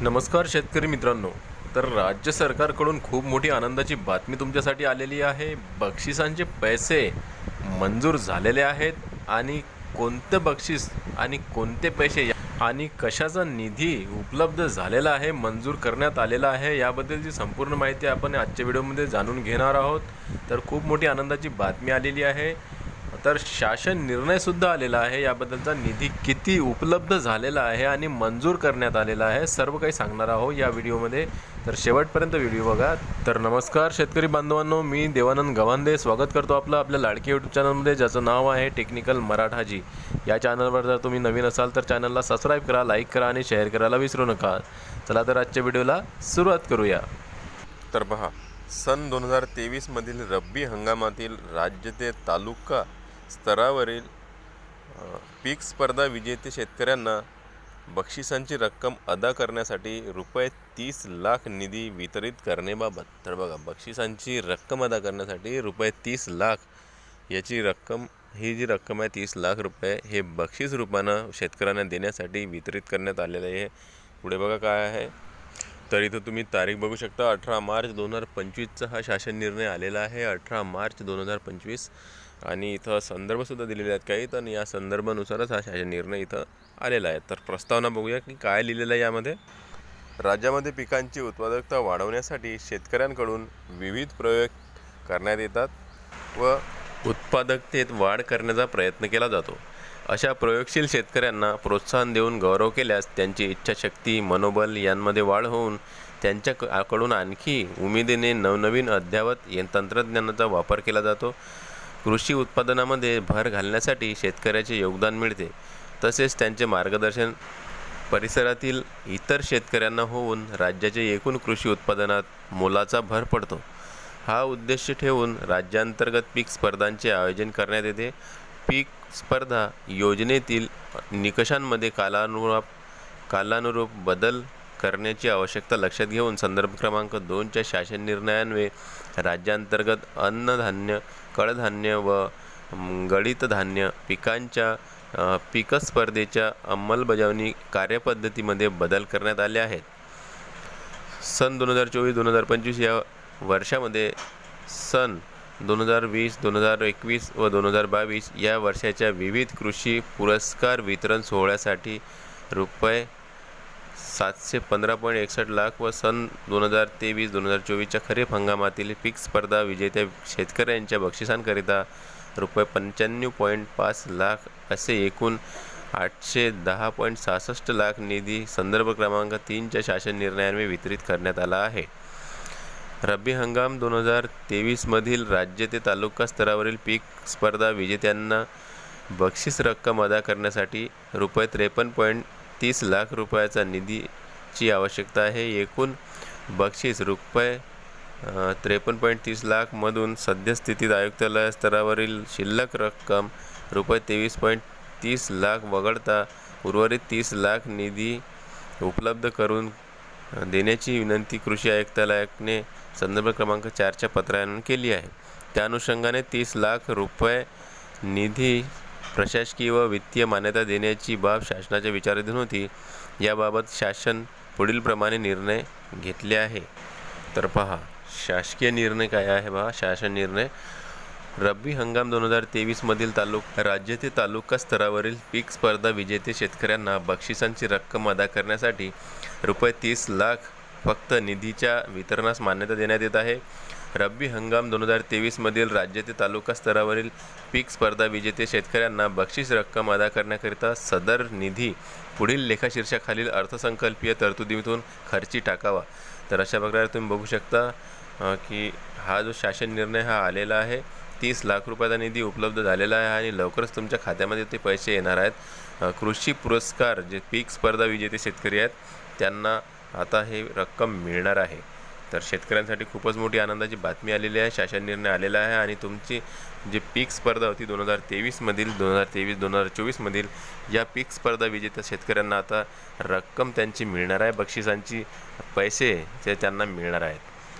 नमस्कार शेतकरी मित्रांनो. तर राज्य सरकारकडून खूप मोठी आनंदाची बातमी तुमच्यासाठी आलेली आहे. बक्षिसांचे पैसे मंजूर झालेले आहेत आणि कोणतं बक्षीस आणि कोणते पैसे आणि कशाचा निधी उपलब्ध झालेला आहे मंजूर करण्यात आलेला आहे याबद्दलची संपूर्ण माहिती आपण आजच्या व्हिडिओमध्ये जाणून घेणार आहोत. तर खूप मोठी आनंदाची बातमी आलेली आहे. तर शासन निर्णयसुद्धा आलेला आहे. याबद्दलचा निधी किती उपलब्ध झालेला आहे आणि मंजूर करण्यात आलेला आहे सर्व काही सांगणार आहोत या व्हिडिओमध्ये. तर शेवटपर्यंत व्हिडिओ बघा. तर नमस्कार शेतकरी बांधवांनो मी देवानंद गवांदे. स्वागत करतो आपलं आपल्या लाडकी यूट्यूब चॅनलमध्ये ज्याचं नाव आहे टेक्निकल मराठाजी. या चॅनलवर जर तुम्ही नवीन असाल तर चॅनलला सबस्क्राईब करा लाईक करा आणि शेअर करायला विसरू नका. चला तर आजच्या व्हिडिओला सुरुवात करूया. तर पहा सन दोन हजार तेवीसमधील रब्बी हंगामातील राज्य ते तालुका स्तरावरील पीक स्पर्धा विजेते शेतकऱ्यांना बक्षिसांची रक्कम अदा करण्यासाठी रुपये तीस लाख निधी वितरित करण्याबाबत. तर बघा बक्षिसांची रक्कम अदा करण्यासाठी रुपये तीस लाख याची रक्कम ही जी रक्कम आहे तीस लाख रुपये हे बक्षीस रूपानं शेतकऱ्यांना देण्यासाठी वितरित करण्यात आलेलं आहे. पुढे बघा काय आहे. तर इथं तुम्ही तारीख बघू शकता अठरा मार्च दोन हजार पंचवीसचा हा शासन निर्णय आलेला आहे अठरा मार्च दोन हजार पंचवीस. आणि इथं संदर्भसुद्धा दिलेले आहेत काही तर या संदर्भानुसारच हा शासन निर्णय इथं आलेला आहे. तर प्रस्तावना बघूया की काय लिहिलेलं आहे यामध्ये. राज्यामध्ये पिकांची उत्पादकता वाढवण्यासाठी शेतकऱ्यांकडून विविध प्रयोग करण्यात येतात व उत्पादकतेत वाढ करण्याचा प्रयत्न केला जातो. अशा प्रयोगशील शेतकऱ्यांना प्रोत्साहन देऊन गौरव केल्यास त्यांची इच्छाशक्ती मनोबल यांमध्ये वाढ होऊन त्यांच्याकडून आणखी उमेदीने नवनवीन अद्ययावत तंत्रज्ञानाचा वापर केला जातो. कृषी उत्पादनामध्ये भर घालण्यासाठी शेतकऱ्याचे योगदान मिळते. तसेच त्यांचे मार्गदर्शन परिसरातील इतर शेतकऱ्यांना होऊन राज्याचे एकूण कृषी उत्पादनात मोलाचा भर पडतो. हा उद्देश ठेवून राज्यांतर्गत पीक स्पर्धांचे आयोजन करण्यात येते. पीक स्पर्धा योजनेतील निकषांमध्ये कालानुरूप कालानुरूप बदल करण्याची आवश्यकता लक्षात घेऊन संदर्भ क्रमांक दोनच्या शासन निर्णयान्वये राज्यांतर्गत अन्नधान्य कडधान्य व म, गळीत धान्य पिकांच्या पीक स्पर्धेच्या अंमलबजावणी कार्यपद्धतीमध्ये बदल करण्यात आले आहेत. सन दोन हजार चोवीस दोन हजार पंचवीस या वर्षामध्ये सन दोन हजार वीस दोन हजार एकवीस व दोन हजार बावीस या वर्षाच्या विविध कृषी पुरस्कार वितरण सोहळ्यासाठी रुपये सातशे पंधरा पॉईंट एकसष्ट लाख व सन दोन हजार तेवीस दोन हजार चोवीसच्या खरीप हंगामातील पीक स्पर्धा विजेत्या शेतकऱ्यांच्या बक्षिसांकरिता रुपये पंच्याण्णव पॉईंट पाच लाख असे एकूण आठशे दहा पॉईंट सहासष्ट लाख निधी संदर्भ क्रमांक तीनच्या शासन निर्णयाने वितरित करण्यात आला आहे. रब्बी हंगाम दोन हजार तेवीसमधील राज्य ते तालुका स्तरावरील पीक स्पर्धा विजेत्यांना बक्षीस रक्कम अदा करण्यासाठी रुपये त्रेपन्न पॉईंट तीस लाख रुपयाचा निधीची आवश्यकता आहे. एकूण बक्षीस रुपये त्रेपन्न पॉईंट तीस लाखमधून सद्यस्थितीत आयुक्तालय स्तरावरील शिल्लक रक्कम रुपये तेवीस पॉईंट तीस लाख वगळता उर्वरित तीस लाख निधी उपलब्ध करून देण्याची विनंती कृषी आयुक्तालयाने संदर्भ क्रमांक चारच्या पत्राने केली आहे. त्या अनुषंगाने तीस लाख रुपये निधी प्रशासकीय व वित्तीय मान्यता देण्याची बाब शासनाच्या विचाराधीन होती. याबाबत शासन पुढीलप्रमाणे निर्णय घेतले आहे. तर पहा शासकीय निर्णय काय आहे बा? शासन निर्णय रब्बी हंगाम दोन हजार तेवीसमधील तालुक राज्य ते तालुका स्तरावरील पीक स्पर्धा विजेते शेतकऱ्यांना बक्षिसांची रक्कम अदा करण्यासाठी रुपये तीस लाख फक्त निधीच्या वितरणास मान्यता देण्यात येत आहे. रब्बी हंगाम दोन हजार तेवीसमधील राज्य ते तालुका स्तरावरील पीक स्पर्धा विजेते शेतकऱ्यांना बक्षीस रक्कम अदा करण्याकरिता सदर निधी पुढील लेखाशीर्षाखालील अर्थसंकल्पीय तरतुदीतून खर्ची टाकावा. तर अशा प्रकारे तुम्ही बघू शकता की हा जो शासन निर्णय हा आलेला आहे तीस लाख रुपयाचा निधी उपलब्ध झालेला आहे आणि लवकरच तुमच्या खात्यामध्ये ते पैसे येणार आहेत. कृषी पुरस्कार जे पीक स्पर्धा विजेते शेतकरी आहेत त्यांना आता हे रक्कम मिळणार आहे. तर शेतकऱ्यांसाठी खूपच मोठी आनंदाची बातमी आलेली आहे शासन निर्णय आलेला आहे आणि तुमची जी पीक स्पर्धा होती दोन हजार तेवीसमधील दोन हजार तेवीस दोन हजार चोवीसमधील या पीक स्पर्धा विजेत्या शेतकऱ्यांना आता रक्कम त्यांची मिळणार आहे बक्षिसांची पैसे ते त्यांना मिळणार आहेत.